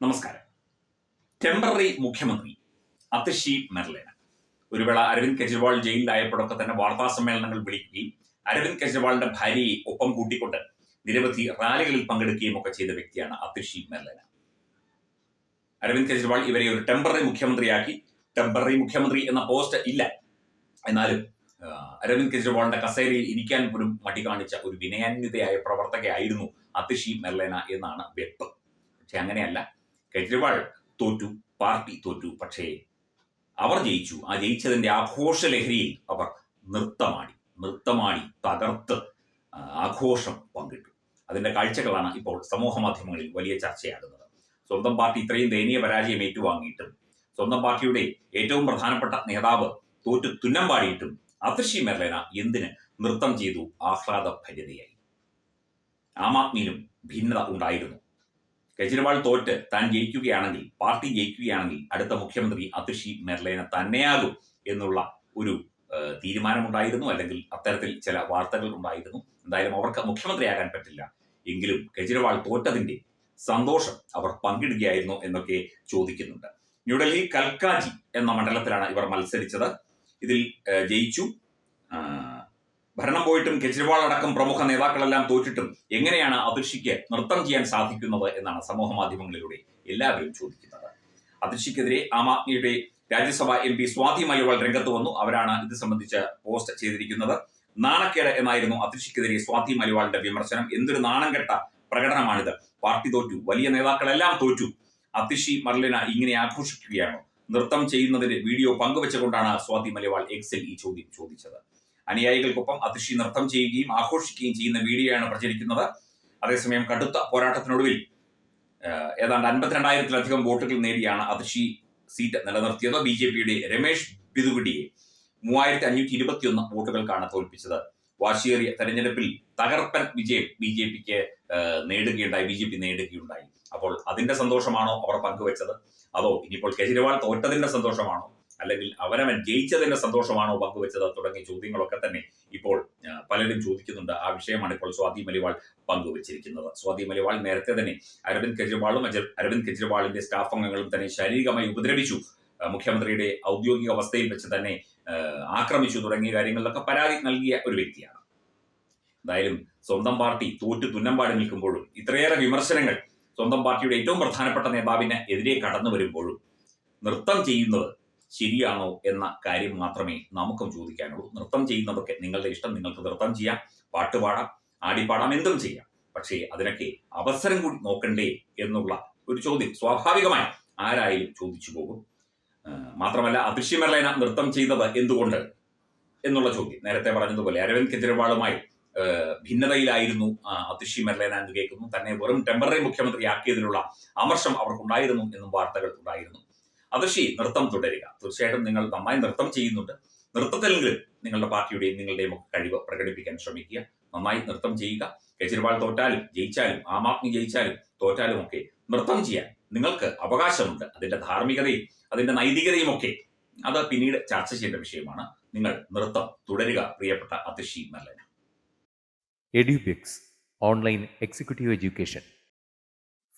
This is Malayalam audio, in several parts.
നമസ്കാരം. ടെമ്പററി മുഖ്യമന്ത്രി അതിഷി മെർലേന. ഒരു വേള അരവിന്ദ് കെജ്രിവാൾ ജയിലിലായപ്പോഴൊക്കെ തന്നെ വാർത്താ സമ്മേളനങ്ങൾ വിളിക്കുകയും അരവിന്ദ് കെജ്രിവാളിന്റെ ഭാര്യയെ ഒപ്പം കൂട്ടിക്കൊണ്ട് നിരവധി റാലികളിൽ പങ്കെടുക്കുകയും ഒക്കെ ചെയ്ത വ്യക്തിയാണ് അതിഷി മെർലേന. അരവിന്ദ് കെജ്രിവാൾ ഇവരെ ഒരു ടെമ്പററി മുഖ്യമന്ത്രിയാക്കി. ടെമ്പററി മുഖ്യമന്ത്രി എന്ന പോസ്റ്റ് ഇല്ല. എന്നാലും അരവിന്ദ് കെജ്രിവാളിന്റെ കസേരയിൽ ഇരിക്കാൻ പോലും മടി കാണിച്ച ഒരു വിനയാന്വിതയായ പ്രവർത്തകയായിരുന്നു അതിഷി മെർലേന എന്നാണ് വെപ്പ് പക്ഷെ അങ്ങനെയല്ല. കെജ്രിവാൾ തോറ്റു പാർട്ടി തോറ്റു പക്ഷേ അവർ ജയിച്ചു. ആ ജയിച്ചതിന്റെ ആഘോഷ ലഹരിയിൽ അവർ നൃത്തമാടി നൃത്തമാടി തകർത്ത് ആഘോഷം പങ്കിട്ടു. അതിന്റെ കാഴ്ചകളാണ് ഇപ്പോൾ സമൂഹ മാധ്യമങ്ങളിൽ വലിയ ചർച്ചയാകുന്നത്. സ്വന്തം പാർട്ടി ഇത്രയും ദയനീയ പരാജയം ഏറ്റുവാങ്ങിയിട്ടും സ്വന്തം പാർട്ടിയുടെ ഏറ്റവും പ്രധാനപ്പെട്ട നേതാവ് തോറ്റു തുന്നം പാടിയിട്ടും അതിർഷി മെർലേന എന്തിന് നൃത്തം ചെയ്തു ആഹ്ലാദ ആഹ്ലാദഭരിതയായി? ആം ആദ്മിയിലും ഭിന്നത ഉണ്ടായിരുന്നു. കെജ്രിവാൾ തോറ്റ് താൻ ജയിക്കുകയാണെങ്കിൽ പാർട്ടി ജയിക്കുകയാണെങ്കിൽ അടുത്ത മുഖ്യമന്ത്രി അതിഷി മെർലേന തന്നെയാകും എന്നുള്ള ഒരു തീരുമാനമുണ്ടായിരുന്നു. അല്ലെങ്കിൽ അത്തരത്തിൽ ചില വാർത്തകൾ ഉണ്ടായിരുന്നു. എന്തായാലും അവർക്ക് മുഖ്യമന്ത്രിയാകാൻ പറ്റില്ല. എങ്കിലും കെജ്രിവാൾ തോറ്റതിന്റെ സന്തോഷം അവർ പങ്കിടുകയായിരുന്നു എന്നൊക്കെ ചോദിക്കുന്നുണ്ട്. ന്യൂഡൽഹി കൽക്കാജി എന്ന മണ്ഡലത്തിലാണ് ഇവർ മത്സരിച്ചത്. ഇതിൽ ജയിച്ചു. ഭരണം പോയിട്ടും കെജ്രിവാൾ അടക്കം പ്രമുഖ നേതാക്കളെല്ലാം തോറ്റിട്ടും എങ്ങനെയാണ് അതിർഷിക്ക് നൃത്തം ചെയ്യാൻ സാധിക്കുന്നത് എന്നാണ് സമൂഹ മാധ്യമങ്ങളിലൂടെ എല്ലാവരും ചോദിക്കുന്നത്. അതിർഷിക്കെതിരെ ആം ആദ്മിയുടെ രാജ്യസഭ എം പി സ്വാതി മലയാൾ രംഗത്ത് വന്നു. അവരാണ് ഇത് സംബന്ധിച്ച് പോസ്റ്റ് ചെയ്തിരിക്കുന്നത്. നാണക്കേട് എന്നായിരുന്നു അതിർഷിക്കെതിരെ സ്വാതി മലയാളിന്റെ വിമർശനം. എന്തൊരു നാണംകെട്ട പ്രകടനമാണിത്. പാർട്ടി തോറ്റു വലിയ നേതാക്കളെല്ലാം തോറ്റു. അതിഷി മർലിന ഇങ്ങനെ ആഘോഷിക്കുകയാണോ? നൃത്തം ചെയ്യുന്നതിന്റെ വീഡിയോ പങ്കുവെച്ചുകൊണ്ടാണ് സ്വാതി മലയാൾ എക്സിൽ ഈ ചോദ്യം ചോദിച്ചത്. അനുയായികൾക്കൊപ്പം അതിഷി നൃത്തം ചെയ്യുകയും ആഘോഷിക്കുകയും ചെയ്യുന്ന വീഡിയോയാണ് പ്രചരിക്കുന്നത്. അതേസമയം കടുത്ത പോരാട്ടത്തിനൊടുവിൽ ഏതാണ്ട് അൻപത്തിരണ്ടായിരത്തിലധികം വോട്ടുകൾ നേടിയാണ് അതിഷി സീറ്റ് നിലനിർത്തിയത്. ബി ജെ പിയുടെ രമേഷ് ബിദുഗുഡിയെ മൂവായിരത്തി അഞ്ഞൂറ്റി ഇരുപത്തിയൊന്ന് വോട്ടുകൾക്കാണ് തോൽപ്പിച്ചത്. വാശിയേറിയ തെരഞ്ഞെടുപ്പിൽ തകർപ്പൻ വിജയം ബി ജെ പിക്ക് നേടുകയുണ്ടായി ബി ജെ പി നേടുകയുണ്ടായി. അപ്പോൾ അതിന്റെ സന്തോഷമാണോ അവർ പങ്കുവെച്ചത്? അതോ ഇനിയിപ്പോൾ കെജ്രിവാൾ തോറ്റതിന്റെ സന്തോഷമാണോ? അല്ലെങ്കിൽ അവനവൻ ജയിച്ചതിന്റെ സന്തോഷമാണോ പങ്കുവെച്ചത് തുടങ്ങിയ ചോദ്യങ്ങളൊക്കെ തന്നെ ഇപ്പോൾ പലരും ചോദിക്കുന്നുണ്ട്. ആ വിഷയമാണ് ഇപ്പോൾ സ്വാതി മലിവാൾ പങ്കുവച്ചിരിക്കുന്നത്. സ്വാതി മലിവാൾ നേരത്തെ തന്നെ അരവിന്ദ് കെജ്രിവാളും അരവിന്ദ് കെജ്രിവാളിന്റെ സ്റ്റാഫ് അംഗങ്ങളും തന്നെ ശാരീരികമായി ഉപദ്രവിച്ചു. മുഖ്യമന്ത്രിയുടെ ഔദ്യോഗിക അവസ്ഥയിൽ വെച്ച് തന്നെ ആക്രമിച്ചു തുടങ്ങിയ കാര്യങ്ങളിലൊക്കെ പരാതി നൽകിയ ഒരു വ്യക്തിയാണ്. എന്തായാലും സ്വന്തം പാർട്ടി തോറ്റു തുന്നമ്പാടി നിൽക്കുമ്പോഴും ഇത്രയേറെ വിമർശനങ്ങൾ സ്വന്തം പാർട്ടിയുടെ ഏറ്റവും പ്രധാനപ്പെട്ട നേതാവിന് എതിരെ കടന്നു വരുമ്പോഴും നൃത്തം ചെയ്യുന്നത് ശരിയാണോ എന്ന കാര്യം മാത്രമേ നമുക്കും ചോദിക്കാനുള്ളൂ. നൃത്തം ചെയ്യുന്നതൊക്കെ നിങ്ങളുടെ ഇഷ്ടം നിങ്ങൾക്ക് നൃത്തം ചെയ്യാം പാട്ടുപാടാം ആടിപ്പാടാം എന്തും ചെയ്യാം. പക്ഷേ അതിനൊക്കെ അവസരം കൂടി നോക്കണ്ടേ എന്നുള്ള ഒരു ചോദ്യം സ്വാഭാവികമായി ആരായാലും ചോദിച്ചു പോകും. മാത്രമല്ല അദൃശ്യമല്ലേന നൃത്തം ചെയ്തത് എന്തുകൊണ്ട് എന്നുള്ള ചോദ്യം. നേരത്തെ പറഞ്ഞതുപോലെ അരവിന്ദ് കെജ്രിവാളുമായി ഭിന്നതയിലായിരുന്നു അതിഷി മെർലേന എന്ന് കേൾക്കുന്നു. തന്നെ വെറും ടെമ്പററി മുഖ്യമന്ത്രി ആക്കിയതിലുള്ള അമർഷം അവർക്കുണ്ടായിരുന്നു എന്നും വാർത്തകൾ ഉണ്ടായിരുന്നു. അതിഷി നൃത്തം തുടരുക. തീർച്ചയായിട്ടും നിങ്ങൾ നന്നായി നൃത്തം ചെയ്യുന്നുണ്ട്. നൃത്തത്തിലെങ്കിലും നിങ്ങളുടെ പാർട്ടിയുടെയും നിങ്ങളുടെയും ഒക്കെ കഴിവ് പ്രകടിപ്പിക്കാൻ ശ്രമിക്കുക. നന്നായി നൃത്തം ചെയ്യുക. കെജ്രിവാൾ തോറ്റാലും ജയിച്ചാലും ആം ആദ്മി ജയിച്ചാലും തോറ്റാലും ഒക്കെ നൃത്തം ചെയ്യാൻ നിങ്ങൾക്ക് അവകാശമുണ്ട്. അതിന്റെ ധാർമ്മികതയും അതിന്റെ നൈതികതയും ഒക്കെ അത് പിന്നീട് ചർച്ച ചെയ്യേണ്ട വിഷയമാണ്. നിങ്ങൾ നൃത്തം തുടരുക പ്രിയപ്പെട്ട അതിഷി നല്ല Edubix online executive education.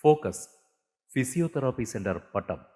Focus physiotherapy centre Pattom.